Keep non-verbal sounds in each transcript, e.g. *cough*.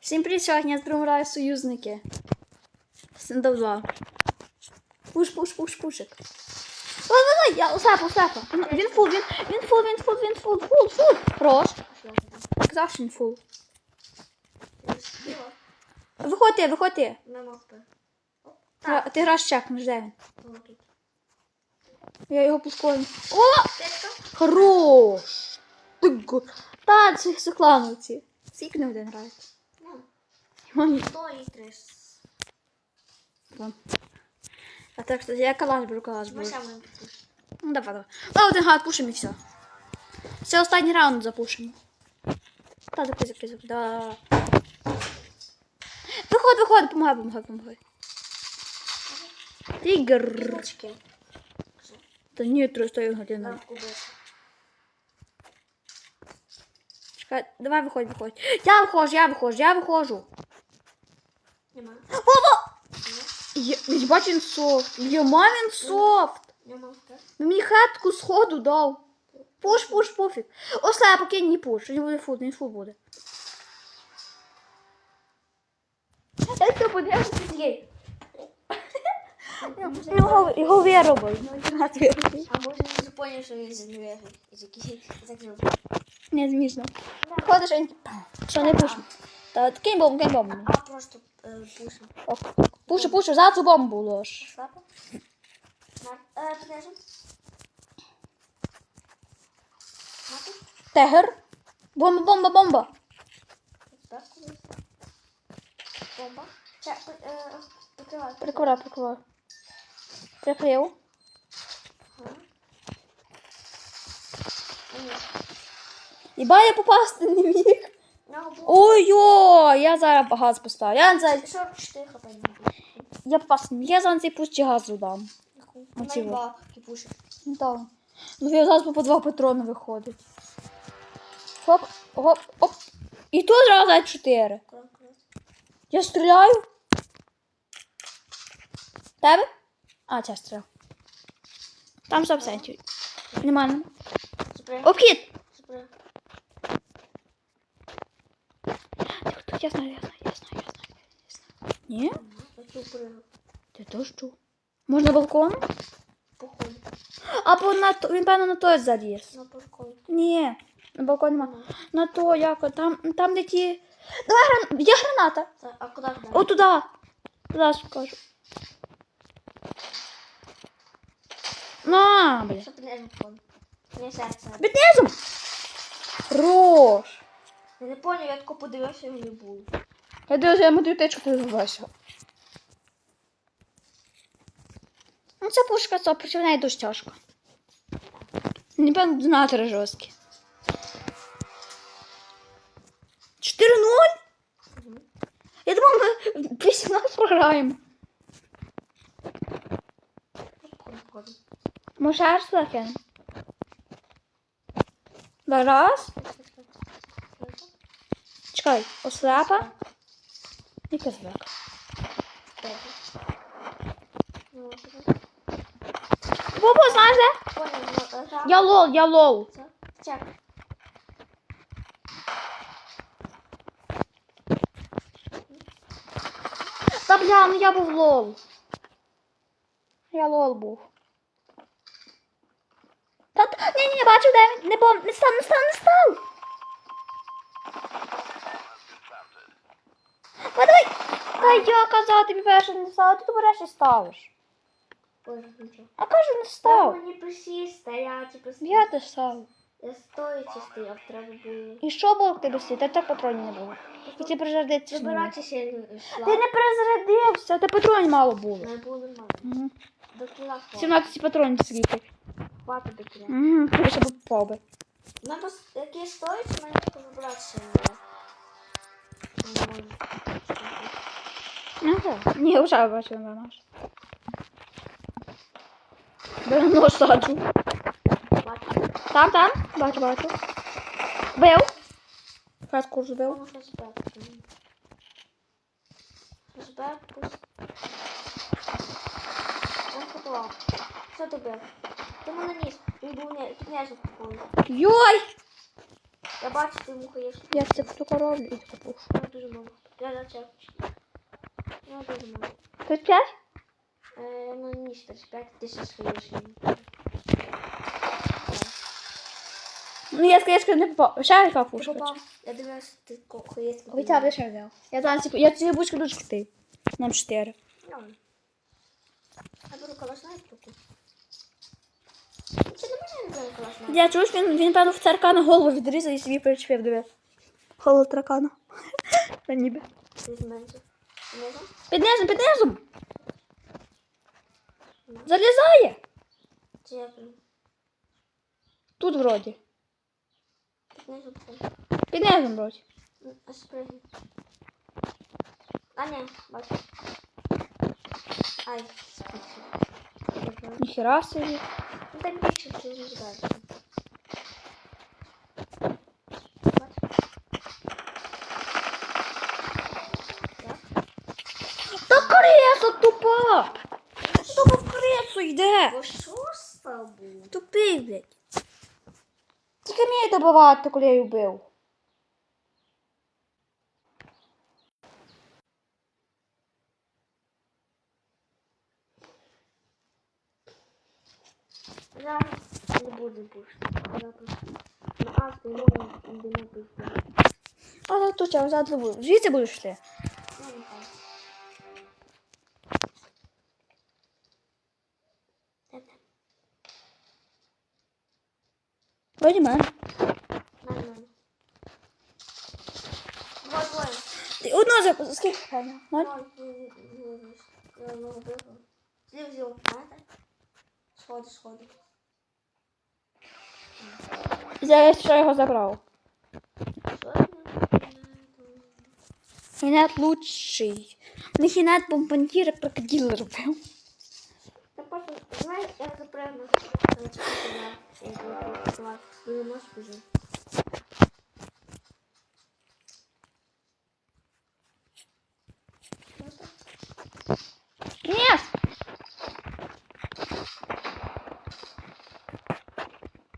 Всім привіт, сьогодні я граю союзники. Сендов 2. Пуш, пуш, пуш, пушик. Ой, ой, ой, я Остапа, Остапа. Він, він фул, він, він фул, він фул, він фул, фул, фул. Хорош. Казав, що він фул. Виходи, виходи. На мавпи. Ти граш чекнеш, де він? Я його пускаю. О! Хорош! Та, це соклановці. Скільки не один грає? Ну, Мені. 100 і 300. А так, кстати, я калаш беру, калаш беру. Ну, давай, давай. Да, один гад пушимо і все. Це останній раунд запушимо. Та, закрий, закрий, закрий. Да. Виходь, виходь, помагай, помагай, помагай. Тігр. Кубочки. Та ні, 300 годин. На кубочки. Чекай, давай виходь, виходь. Я виходжу, я виходжу, я виходжу. Нема. Опа! Нема. Я, я бачу він софт. Йома він софт. Нема. Так? Він мені хатку сходу дав. Пуш, пуш, пофіг. Осле, поки не пуш. Він буде фут, він фут буде. Це подивився цієї. Його, його виробив. А може не запомнив, що він зінвегий. І такий закрив. Не змішно. Ходиш, він... Що, не пуш. Та кинь бомбу, кинь бомбу. А просто е, пушим. Пушу, пушу, за цю бомбу лож. Слабо? Е, піднежим. Тегер. Бомба, бомба, бомба. Бомба. Ча, е, прикривай. Прикривай, прикривай. Прикрив. Ага. Ні. Я попасти не міг. Ой-ой, я зараз газ поставлю. Я цей, 44 хп не було. я міг. Я за цей пусть газу дам. Оці два кипуші. Ну так. Ну я зараз по два патрони виходить. Хоп, хоп, оп. І тут зразу 4. Я стріляю. Тебе? А, ця стріляв. Там 100%. Нема, нема. Супер. Обхід! Я знаю, я знаю, я знаю, я знаю. Я знаю. Ні? Супер. Ти то що? Можна балкон? Походу. Або на то, він певно на той заліз. На балкон. Ні, на балкон нема. На то як, там, там де ті. Давай гран... Є граната. Це- А куди далі? О, туди. Туди скажу. На, бля. Що піднежим походу? Не серце. Під низом. Хорош. Я не поняв, я тако подивився, його не. Я дивлюся, я мою течку підбиваюся. Ну, це пушка, це проти неї дуже тяжко. Напевно, донатори жорсткі. 4-0? Я думав, ми 18 програємо. Може, кинемо? Раз. Чекай, ослепа. І казбек. Бобо, знаєш де? Я лол, я лол. Чек. Та бля, ну я був лол. Я лол був. Та, ні, ні, бачив, де він. Не бом, не став, не став, не став. Та давай. Та я казав, тобі перше не став, а ти береш і ставиш. А кажу, не став. мені присісти, а я типу Я те став. Я стоячи стояв, треба було. І що було в тебе сіти? Так патронів не було. І ти перезарядитися. не міг. Вибиратися я йшла. Ти не перезарядився, ти патронів мало було. Не було нормально. Угу. До кіла хватить. 17 патронів скільки. Хватить до кіла. Угу, тобі ще попав би. Ну, просто як я стоячи, мене вибиратися не було. Не можу. Ну так. Ні, вже бачу, не наш. Беру нож саджу. Бачу. Там, там, бачу, бачу. Бив. Хатку збив. Тому що зберку. Зберку. Он готував. Що ти бив? Ти мене ніс. Він був не піднежив такою. Йой! Я бачу, ти йому хаєш. Я це потока роблю і таку пушу. Там дуже много. Я зачем? Ну, 35? Е, ну, ні, 45 тисяч гривень. Ну, я скажу, не попав. Ще яка Ти пушка? попав? Я дивилася, ти коїсть. Ой, ця вже ще взяв. Я зараз, типу, я цієї бучки дуже крутий. Нам 4. Ну. Я беру калашна і трубку. Чи не можна не беру калашна? Я чуєш, він, він певно в царкана голову відрізав і собі причепив, диви. Голову таракана. Та *laughs* ніби. Ти зменшив. Під низом, під низом. Залізає. Тут вроді. Знизу таке. Під низом вроді. А, ні, бачу. Ай. Ніхера собі. Ну так більше ти не знаєш. Бачиш? Так. Та креса тупа! Тупо в кресу йде. Бо що з тобою? Тупий, блядь. Тільки вміє добивати, коли я її вбив. Зараз не буду пушити. Я просто на не можу не пустити. А так тут я взяти буду. Звідси будеш йти. Ноль. Ні, ні, ні, ні. Я одного бив. Злів злів. Знаєте? Сходи, сходи. Я ще його забрав. Хінет лучший. Не хінет бомбандіра крокодил робив. Знаєш, я запрягну. Я буду Ти можеш біжи. Ні!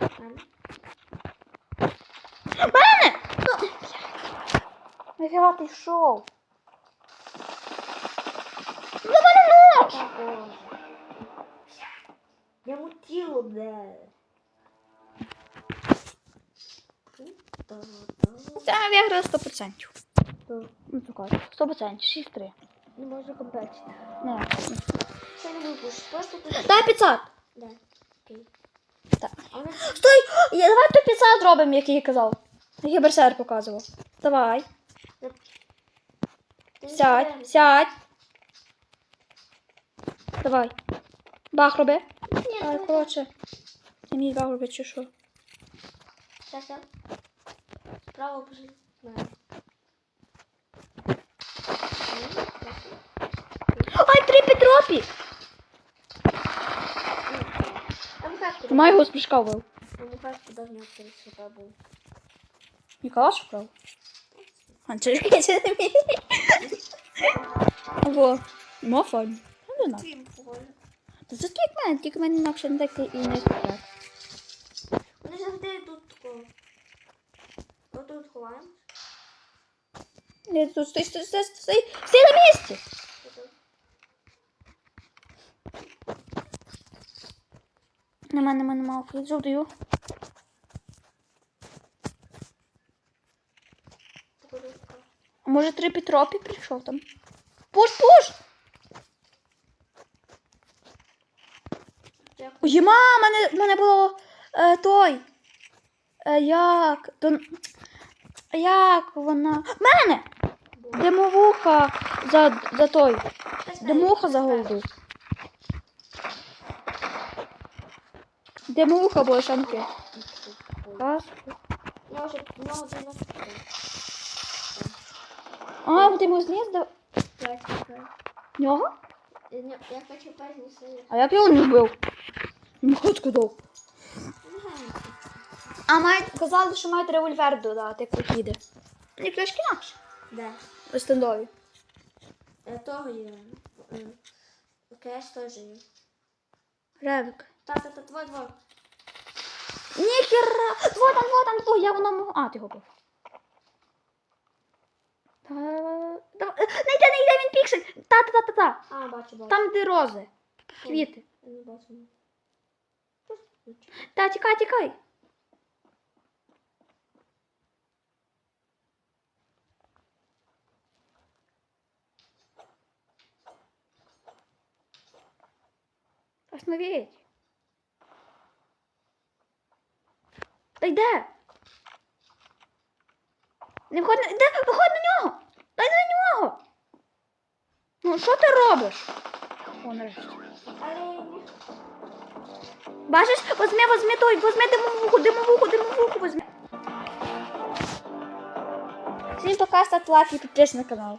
Ладно. Мене! Ну, Нафіга ти йшов? За мене нож! Та боже. Йому тіло де. Це я виграю 100%. Ну, це 100%. 6-3. Не можу побачити. Не. Це не випущу. Просто тут. Дай 500. Да. Окей. Так. Стой! Я, давай то 500 зробимо, як я казав. Як я берсер показував. Давай. Сядь, сядь. Давай. Бах роби. Ні, Ай, давай. коротше. Ти мій бах роби, чи що? Щас, щас. Справа пошли. Да. Ай, три Петропі! Там как Май його з прыжка вбив. Там кажется, даже не открыть, что это был. Ніколаш вкрав? А, чи ж я це не вмію? Або. Мофон. Ну, не похоже. Як мене, тільки в мене інакше не так і не так. Вони завжди йдуть такого. Отут ховаємо. Ні, тут стой, стой, стой, стой, стій на місці! Нема, нема, нема, жовтою. А може три Петропі прийшов там? Пуш, пуш! Ой, мене, мене було е, той. Е, як? Дон... Як вона? Мене! Димовуха за, за той. Димовуха за голду. Димовуха була шанки. Вже А, ти йому зніс до нього? Я я хочу пізніше. А я його не вбив. Йому хотку дав. А мають, казали, що мають револьвер додати, як їде. Мені пляшки інакше. Де? У стендові. Я того є. Окей, я теж є. Ревик. Та, та, та, твой, твой. Ніхера! Два там, два там, два, я воно можу. А, ти губив. Та, не йде, не йде, він піксель. Та-та-та-та-та. А, бачу, бачу. Там, де рози. Квіти. Не бачу. Та, тікай, тікай. Остановіть. Та йде. Не виходь на... Де? Виходь на нього! Дай на нього! Ну, що ти робиш? О, нарешті. Бачиш, возьми, возьми той, возьми димовуху, димовуху, димовуху, возьми. Всім пока, ставте лайк і підпишись на канал.